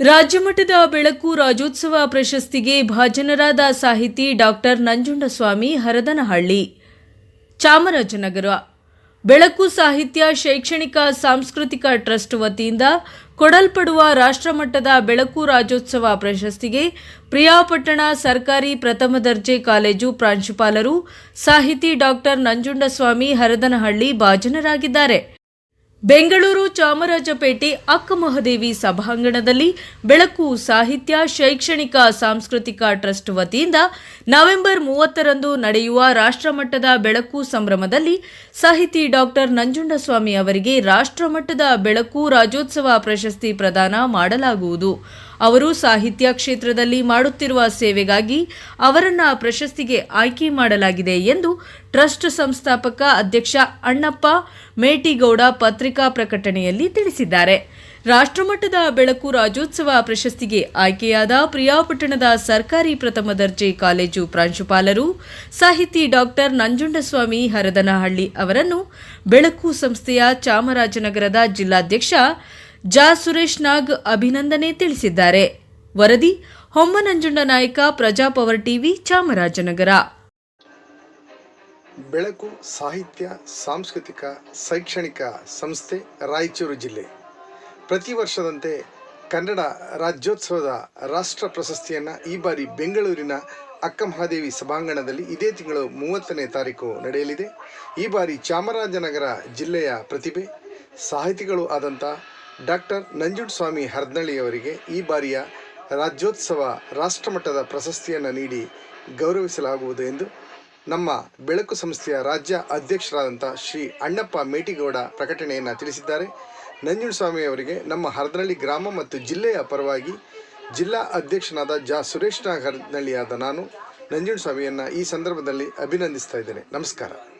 ರಾಜ್ಯಮಟ್ಟದ ಬೆಳಕು ರಾಜ್ಯೋತ್ಸವ ಪ್ರಶಸ್ತಿಗೆ ಭಾಜನರಾದ ಸಾಹಿತಿ ಡಾಕ್ಟರ್ ನಂಜುಂಡಸ್ವಾಮಿ ಹರದನಹಳ್ಳಿ. ಚಾಮರಾಜನಗರ. ಬೆಳಕು ಸಾಹಿತ್ಯ ಶೈಕ್ಷಣಿಕ ಸಾಂಸ್ಕೃತಿಕ ಟ್ರಸ್ಟ್ ವತಿಯಿಂದ ಕೊಡಲ್ಪಡುವ ರಾಷ್ಟ್ರಮಟ್ಟದ ಬೆಳಕು ರಾಜ್ಯೋತ್ಸವ ಪ್ರಶಸ್ತಿಗೆ ಪ್ರಿಯಾಪಟ್ಟಣ ಸರ್ಕಾರಿ ಪ್ರಥಮ ದರ್ಜೆ ಕಾಲೇಜು ಪ್ರಾಂಶುಪಾಲರು ಸಾಹಿತಿ ಡಾಕ್ಟರ್ ನಂಜುಂಡಸ್ವಾಮಿ ಹರದನಹಳ್ಳಿ ಭಾಜನರಾಗಿದ್ದಾರೆ. ಬೆಂಗಳೂರು ಚಾಮರಾಜಪೇಟೆ ಅಕ್ಕಮಹದೇವಿ ಸಭಾಂಗಣದಲ್ಲಿ ಬೆಳಕು ಸಾಹಿತ್ಯ, ಶೈಕ್ಷಣಿಕ, ಸಾಂಸ್ಕೃತಿಕ ಟ್ರಸ್ಟ್ ವತಿಯಿಂದ ನವೆಂಬರ್ ಮೂವತ್ತರಂದು ನಡೆಯುವ ರಾಷ್ಟ್ರಮಟ್ಟದ ಬೆಳಕು ಸಂಭ್ರಮದಲ್ಲಿ ಸಾಹಿತಿ ಡಾಕ್ಟರ್ ನಂಜುಂಡಸ್ವಾಮಿ ಅವರಿಗೆ ರಾಷ್ಟ್ರಮಟ್ಟದ ಬೆಳಕು ರಾಜ್ಯೋತ್ಸವ ಪ್ರಶಸ್ತಿ ಪ್ರದಾನ ಮಾಡಲಾಗುವುದು. ಅವರು ಸಾಹಿತ್ಯ ಕ್ಷೇತ್ರದಲ್ಲಿ ಮಾಡುತ್ತಿರುವ ಸೇವೆಗಾಗಿ ಅವರನ್ನು ಪ್ರಶಸ್ತಿಗೆ ಆಯ್ಕೆ ಮಾಡಲಾಗಿದೆ ಎಂದು ಟ್ರಸ್ಟ್ ಸಂಸ್ಥಾಪಕ ಅಧ್ಯಕ್ಷ ಅಣ್ಣಪ್ಪ ಮೇಟಿಗೌಡ ಪತ್ರಿಕಾ ಪ್ರಕಟಣೆಯಲ್ಲಿ ತಿಳಿಸಿದ್ದಾರೆ. ರಾಷ್ಟ್ರಮಟ್ಟದ ಬೆಳಕು ರಾಜ್ಯೋತ್ಸವ ಪ್ರಶಸ್ತಿಗೆ ಆಯ್ಕೆಯಾದ ಪ್ರಿಯಾಪಟ್ಟಣದ ಸರ್ಕಾರಿ ಪ್ರಥಮ ದರ್ಜೆ ಕಾಲೇಜು ಪ್ರಾಂಶುಪಾಲರು, ಸಾಹಿತಿ ಡಾಕ್ಟರ್ ನಂಜುಂಡಸ್ವಾಮಿ ಹರದನಹಳ್ಳಿ ಅವರನ್ನು ಬೆಳಕು ಸಂಸ್ಥೆಯ ಚಾಮರಾಜನಗರದ ಜಿಲ್ಲಾಧ್ಯಕ್ಷ ಜಾ ಸುರೇಶ್ ನಾಗ್ ಅಭಿನಂದನೆ ತಿಳಿಸಿದ್ದಾರೆ. ವರದಿ, ಹೊಮ್ಮನಂಜುಂಡ ನಾಯಕ ಪ್ರಜಾಪವರ್ ಟಿವಿ, ಚಾಮರಾಜನಗರ. ಬೆಳಕು, ಸಾಹಿತ್ಯ, ಸಾಂಸ್ಕೃತಿಕ, ಶೈಕ್ಷಣಿಕ ಸಂಸ್ಥೆ, ರಾಯಚೂರು ಜಿಲ್ಲೆ. ಪ್ರತಿ ವರ್ಷದಂತೆ ಕನ್ನಡ ರಾಜ್ಯೋತ್ಸವದ ರಾಷ್ಟ್ರ ಪ್ರಶಸ್ತಿಯನ್ನು ಈ ಬಾರಿ ಬೆಂಗಳೂರಿನ ಅಕ್ಕ ಮಹಾದೇವಿ ಸಭಾಂಗಣದಲ್ಲಿ ಇದೇ ತಿಂಗಳು ಮೂವತ್ತನೇ ತಾರೀಕು ನಡೆಯಲಿದೆ. ಈ ಬಾರಿ ಚಾಮರಾಜನಗರ ಜಿಲ್ಲೆಯ ಪ್ರತಿಭೆ, ಸಾಹಿತಿಗಳು ಆದಂಥ ಡಾಕ್ಟರ್ ನಂಜುಂಡಸ್ವಾಮಿ ಹರ್ನಳ್ಳಿಯವರಿಗೆ ಈ ಬಾರಿಯ ರಾಜ್ಯೋತ್ಸವ ರಾಷ್ಟ್ರಮಟ್ಟದ ಪ್ರಶಸ್ತಿಯನ್ನು ನೀಡಿ ಗೌರವಿಸಲಾಗುವುದು ಎಂದು ನಮ್ಮ ಬೆಳಕು ಸಂಸ್ಥೆಯ ರಾಜ್ಯ ಅಧ್ಯಕ್ಷರಾದಂಥ ಶ್ರೀ ಅಣ್ಣಪ್ಪ ಮೇಟಿಗೌಡ ಪ್ರಕಟಣೆಯನ್ನು ತಿಳಿಸಿದ್ದಾರೆ. ನಂಜುಂಡಸ್ವಾಮಿ ಅವರಿಗೆ ನಮ್ಮ ಹರದನಹಳ್ಳಿ ಗ್ರಾಮ ಮತ್ತು ಜಿಲ್ಲೆಯ ಪರವಾಗಿ ಜಿಲ್ಲಾ ಅಧ್ಯಕ್ಷನಾದ ಜಾ ಸುರೇಶ್ ನಾಗ್ ಹರದನಹಳ್ಳಿಯಾದ ನಾನು ನಂಜುಂಡಸ್ವಾಮಿಯನ್ನು ಈ ಸಂದರ್ಭದಲ್ಲಿ ಅಭಿನಂದಿಸ್ತಾ ಇದ್ದೇನೆ. ನಮಸ್ಕಾರ.